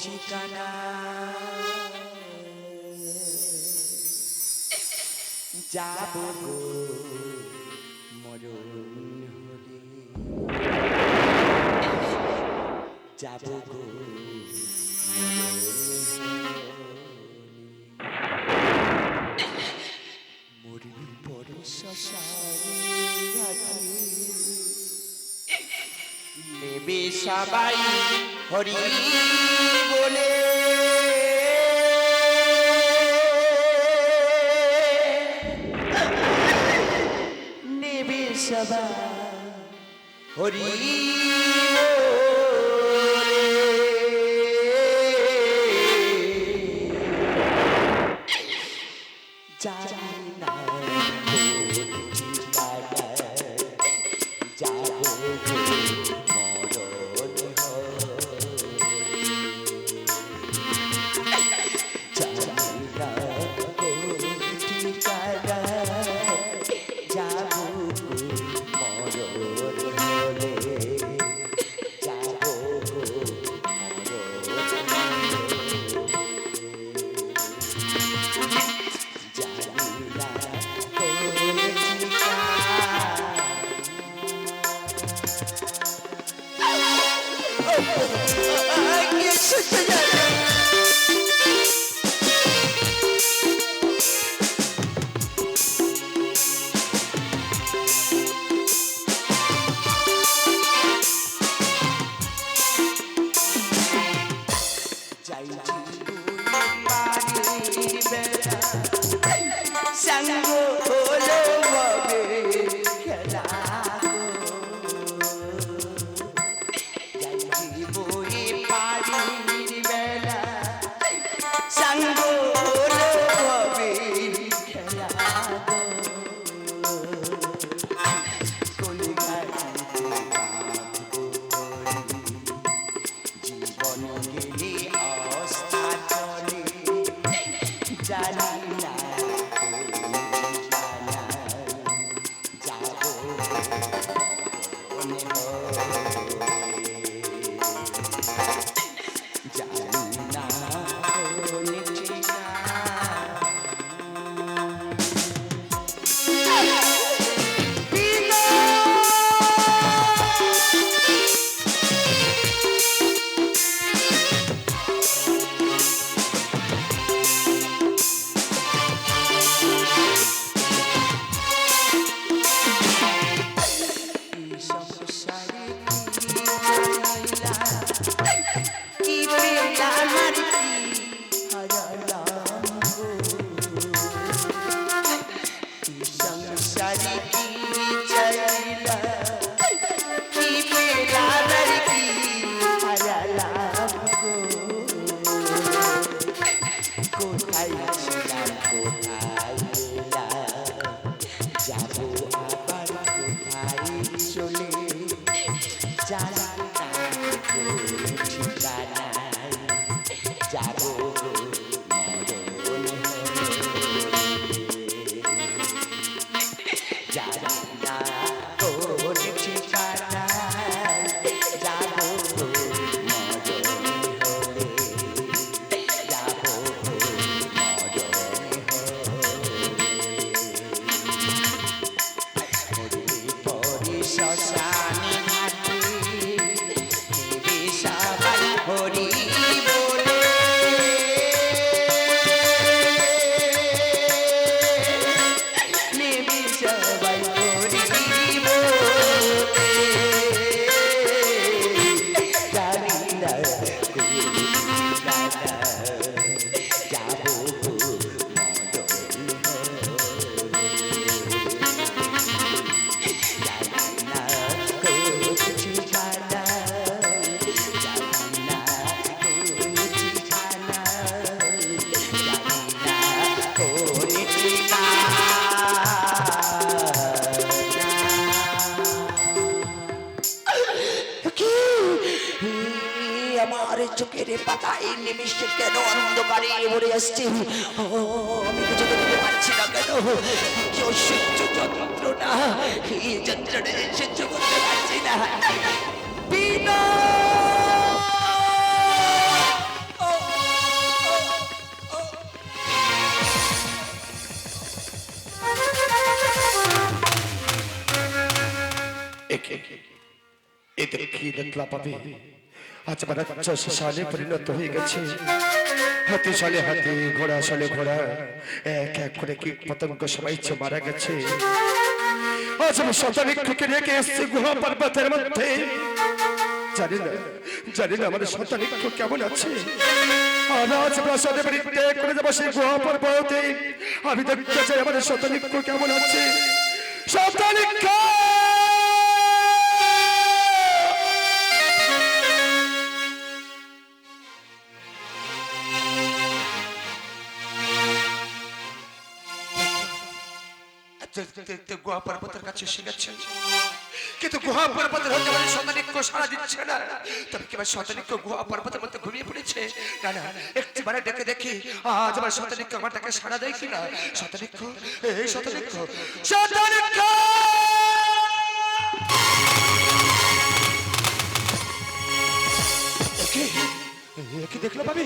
ঠিকানা যাব মরণ হলে। যাব গো। দেবে সবাই। হরি বলে। নেবে সবাই। হরি যা la la la. কোথায় হরি চোখের পাতা এই নিমিষে কেন অন্ধকারে ভরে আসছে? ও না কেন? কি অসহ্য যন্ত্রণা, এই যন্ত্রণা সহ্য করতে পারছি না। এতে কি দেখলা পাবে? আজ সালে পরিণত হয়ে গেছে। হাতি সালে হাতি, ঘোড়া সালে ঘোড়া, এক এক করে কীট পতঙ্গ সবাই মারা গেছে। আজ আমি শতানিক্ষকে রেখে এসেছি গুহা পর্বতের মধ্যে। জানি না জানি না আমাদের শতানিক্ষ কেমন আছে। আজ প্রাসাদে বাড়িতে করে যাব সেই গুহা পর্বতে। আমি দেখতে চাই আমাদের শতানিক্ষ কেমন আছে। শতানিক্ষ গুহা পর্বতের কাছে এসে গেছে কিন্তু গুহা পর্বতের হতে শতানিক্য সারা দিচ্ছে না। তবে গুহা পর্বতের মধ্যে ঘুমিয়ে পড়েছে? না না একটি বারে ডেকে দেখি আজ আমার সারা দেয় এই একে, একে দেখল পাবি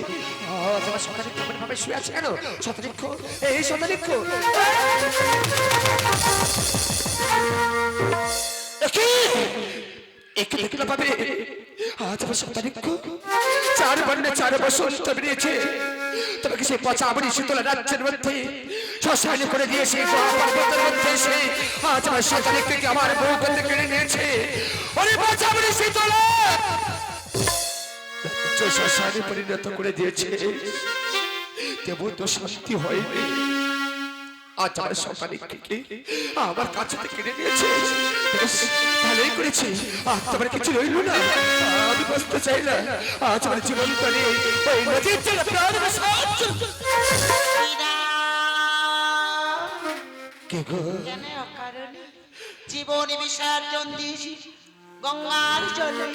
আমার এমন ভাবে শুয়ে আছে কেন? শতানিক্য এই শতানিক্য একে দেখলে পাবে আজ আমার সন্তানিক্য চার বর্ণে চার বসন্ত বেরিয়েছে তোমাকে সেই পচা আমরি শীতলা রাজ্যের মধ্যে শ্মশানে করে দিয়েছে গোয়া পর্বতের মধ্যে এসে আজ আমার সন্তানিককে আমার বউ কেড়ে নিয়েছে। ওরে পচা আমরি শীতলা! রাজ্য শ্মশানে পরিণত করে দিয়েছে। তেমন তো শান্তি হয়নি। আজ আমার সন্তানিককে আমার কাছে থেকে কেড়ে নিয়েছে? বেশ, ভালোই করেছি। আর তোমার কিছু রইল না? আমি বসতে চাই না। আজ আমার জীবন করে ওই নদীর জন্য প্রাণ কে গো? জীবন বিসর্জন দিয়েছি গঙ্গার জলে।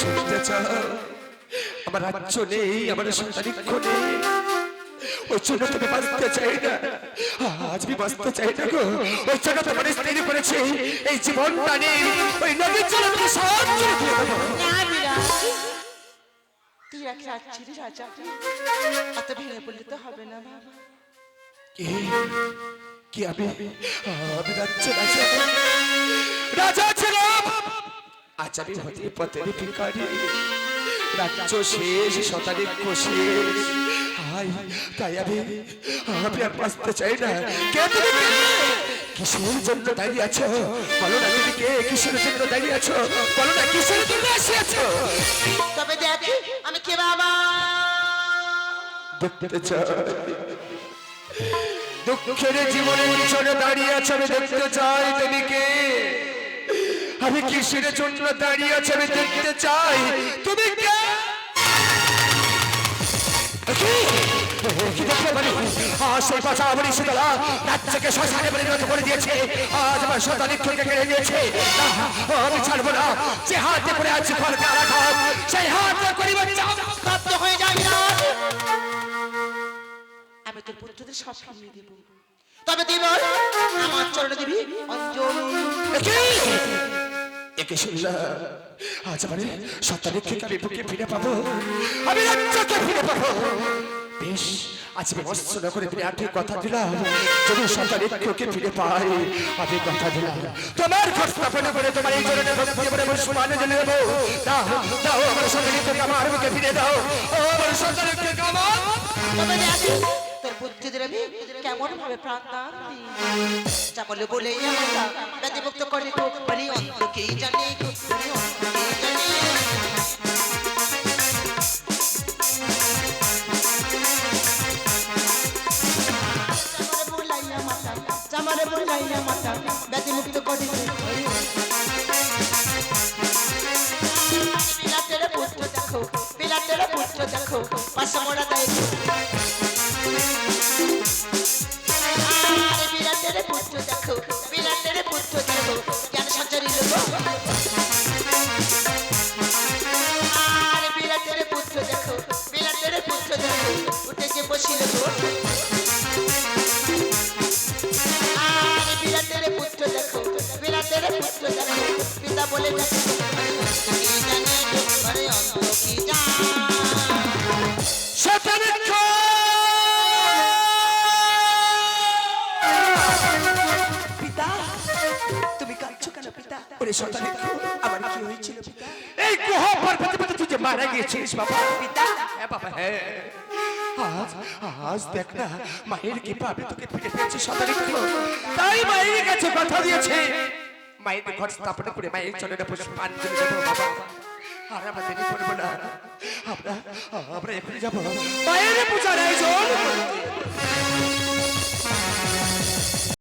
শুনতে চাও? আমার রাজ্য নেই আমার সন্তানিক্ষ নেই। ওই জন্য তুমি বাঁচতে চাই না। আজ আমি বাঁচতে চাই না গো। ওই জন্য তোমার স্ত্রী করেছে। এই জীবনটা নেই ওই নদীর জন্য তুমি সাহায্য দিয়ে দেবো। তুই এক রাজা। এত ভেঙে তো হবে না বাবা। কি? আমি? আমি রাজ্য রাজা। রাজা ছিলাম। আজ আমি হতে পথের ভিখারি। রাজ্য শেষ শতাধিক শেষ। তাই আমি আমি আর বাঁচতে চাই না। কে তুমি? কিসের জন্য দাঁড়িয়ে আছো? বলো না তুমি কে? কিসের জন্য দাঁড়িয়ে আছো? বলো না কিসের জন্য আসিয়াছো তবে দেখ আমি কে বাবা? দেখতে চাই। দুঃখের জীবনের পিছনে দাঁড়িয়ে আছে আমি দেখতে চাই তুমি কে? আমি কিসের জন্য দাঁড়িয়ে আছে আমি দেখতে চাই তুমি কে? সেই পাশা আমার শীতলা রাজ্যকে শ্মশানে পরিণত করে দিয়েছে। আজ আমার শতানিক্ষকে কেড়ে নিয়েছে। না, আমি ছাড়বো না। যে হাতে করে আছে ফল কারাঘাত সেই হাত করিবার চাপ। প্রাপ্ত হয়ে যাবি না আমি তোর পুত্রদের সব ফিরিয়ে দেব। তবে দিব আমার চরণে দিবি অঞ্জলি। একে শুনলাম আজ মানে সত্তারিখ থেকে আমি বুকে ফিরে পাবো আমি রাজ্যকে ফিরে পাবো বেশ আজ মৎস্য করে বিরাটি কথা দিলাম যদি সত্তারিক্ষকে ফিরে পাই আমি কথা দিলাম তোমার ঘর স্থাপন করে তোমার এই জন্য ভক্তি করে মুসলমানে জেনে দেবো দাও দাও আমার সত্তারিক্ষকে আমার বুকে ফিরে দাও ও আমার আমার পুত্রদের আমি কেমন ভাবে প্রাণ দান দিই? যা বলে আমার ব্যতিমুক্ত করে বলি অন্ত কে জানে জামারে বুলাইয়া করে ওরে সন্তান আমার কি হয়েছিল এই গুহা পার্বতী পতি তুই যে মারা গিয়েছিস বাবা। পিতা? হ্যাঁ বাবা হ্যাঁ। আজ আজ দেখ না মায়ের কি পাবে তোকে ফিরে পেয়েছে সদারিক তাই মায়ের কাছে কথা দিয়েছে। মায়ের ঘর স্থাপন করে মায়ের চরণে পান চলে বাবা। আর আমরা দেরি করব না। আমরা আমরা এখনই যাব। মায়ের পূজার আয়োজন।